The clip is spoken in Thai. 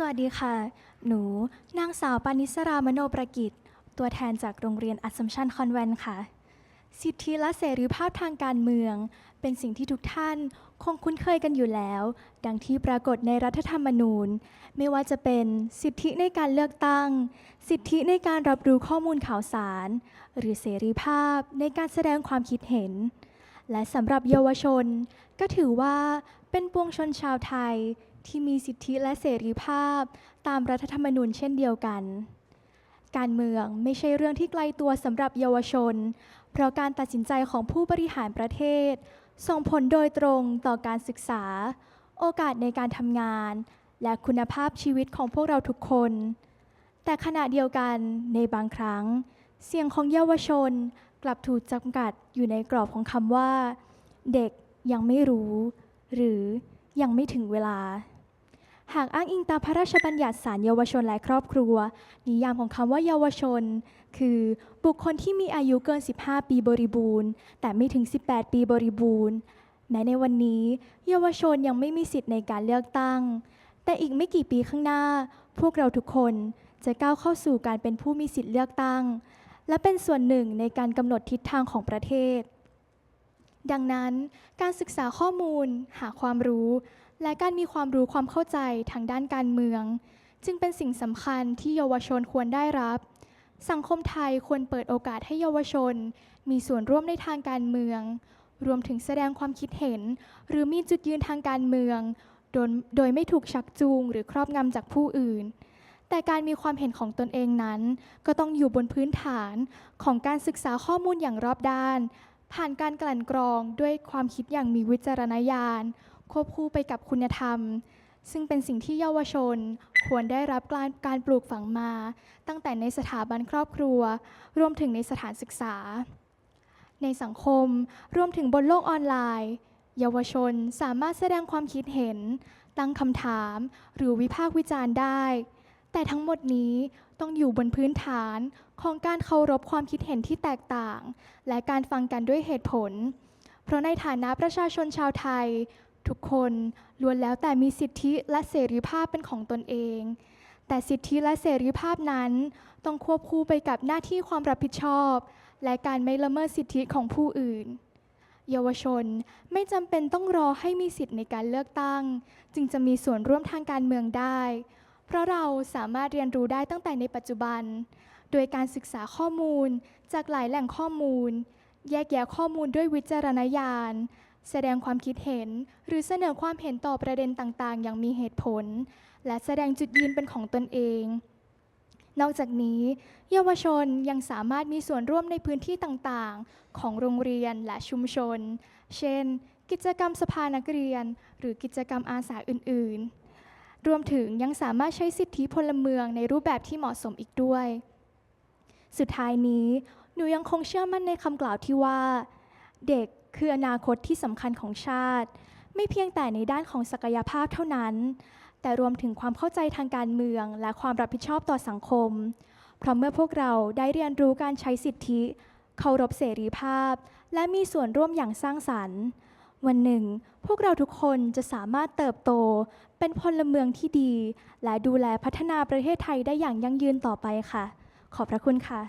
สวัสดีค่ะ หนู นางสาวปานิสรามโนประกิจ ตัวแทนจากโรงเรียนอัสสัมชัญคอนแวนค่ะ สิทธิและเสรีภาพทางการเมือง เป็นสิ่งที่ทุกท่านคงคุ้นเคยกันอยู่แล้ว ดังที่ปรากฏในรัฐธรรมนูญ ไม่ว่าจะเป็นสิทธิในการเลือกตั้ง สิทธิในการรับรู้ข้อมูลข่าวสาร หรือเสรีภาพในการแสดงความคิดเห็น และสำหรับเยาวชน ก็ถือว่าเป็นปวงชนชาวไทย ที่มีสิทธิและเสรีภาพ ตามรัฐธรรมนูญเช่นเดียวกัน การเมืองไม่ใช่เรื่องที่ไกลตัวสำหรับเยาวชน เพราะการตัดสินใจของผู้บริหารประเทศ ส่งผลโดยตรงต่อการศึกษา โอกาสในการทำงาน และคุณภาพชีวิตของพวกเราทุกคน แต่ขณะเดียวกันในบางครั้ง เสียงของเยาวชนกลับถูกจำกัดอยู่ในกรอบของคำว่า เด็กยังไม่รู้ หรือยังไม่ถึงเวลา หากอ้างอิงตามพระราชบัญญัติศาลเยาวชนและครอบครัว นิยามของคำว่าเยาวชน คือบุคคลที่มีอายุเกิน 15 ปีบริบูรณ์ แต่ไม่ถึง 18 ปีบริบูรณ์ แม้ในวันนี้ เยาวชนยังไม่มีสิทธิ์ในการเลือกตั้ง แต่อีกไม่กี่ปีข้างหน้า พวกเราทุกคนจะก้าวเข้าสู่การเป็นผู้มีสิทธิ์เลือกตั้ง และเป็นส่วนหนึ่งในการกำหนดทิศทางของประเทศ ดังนั้นการศึกษาข้อมูล หาความรู้ และการมีความรู้ความเข้าใจทางด้านการเมือง จึงเป็นสิ่งสำคัญที่เยาวชนควรได้รับ สังคมไทยควรเปิดโอกาสให้เยาวชน มีส่วนร่วมในทางการเมือง รวมถึงแสดงความคิดเห็น หรือมีจุดยืนทางการเมืองโดยโดยไม่ถูกชักจูงหรือครอบงำจากผู้อื่น แต่การมีความเห็นของตนเองนั้น ก็ต้องอยู่บนพื้นฐานของการศึกษาข้อมูลอย่างรอบด้าน ผ่านการกลั่นกรองด้วยความคิดอย่างมีวิจารณญาณ ควบคู่ไปกับคุณธรรม ซึ่งเป็นสิ่งที่เยาวชน ควรได้รับการการปลูกฝังมา ตั้งแต่ในสถาบันครอบครัว รวมถึงในสถานศึกษา ในสังคมรวมถึงบนโลกออนไลน์ เยาวชนสามารถแสดงความคิดเห็น ตั้งคำถาม หรือวิพากษ์วิจารณ์ได้ แต่ทั้งหมดนี้ต้องอยู่บนพื้นฐานของการเคารพความคิดเห็นที่แตกต่าง และการฟังกันด้วยเหตุผล เพราะในฐานะประชาชนชาวไทย ทุกคนล้วนแล้วแต่มีสิทธิและเสรีภาพเป็นของตนเอง แต่สิทธิและเสรีภาพนั้นต้องควบคู่ไปกับหน้าที่ความรับผิดชอบ และการไม่ละเมิดสิทธิของผู้อื่น เยาวชนไม่จำเป็นต้องรอให้มีสิทธิในการเลือกตั้ง จึงจะมีส่วนร่วมทางการเมืองได้ เพราะเราสามารถเรียนรู้ได้ตั้งแต่ในปัจจุบัน โดยการศึกษาข้อมูลจากหลายแหล่งข้อมูล แยกแยะข้อมูลด้วยวิจารณญาณ แสดงความคิดเห็น หรือเสนอความเห็นต่อประเด็นต่างๆ อย่างมีเหตุผล และแสดงจุดยืนเป็นของตนเอง นอกจากนี้ เยาวชนยังสามารถมีส่วนร่วมในพื้นที่ต่างๆ ของโรงเรียนและชุมชน เช่น กิจกรรมสภานักเรียน หรือกิจกรรมอาสาอื่น ๆ รวมถึงยังสามารถใช้สิทธิพลเมืองในรูปแบบที่เหมาะสมอีกด้วย สุดท้ายนี้หนูยังคงเชื่อมั่นในคำกล่าวที่ว่า เด็กคืออนาคตที่สำคัญของชาติ ไม่เพียงแต่ในด้านของศักยภาพเท่านั้น แต่รวมถึงความเข้าใจทางการเมือง และความรับผิดชอบต่อสังคม เพราะเมื่อพวกเราได้เรียนรู้การใช้สิทธิ เคารพเสรีภาพ และมีส่วนร่วมอย่างสร้างสรรค์ วันหนึ่ง พวกเราทุกคนจะสามารถเติบโต เป็นพลเมืองที่ดี และดูแลพัฒนาประเทศไทยได้อย่างยั่งยืนต่อไปค่ะ ขอบพระคุณค่ะ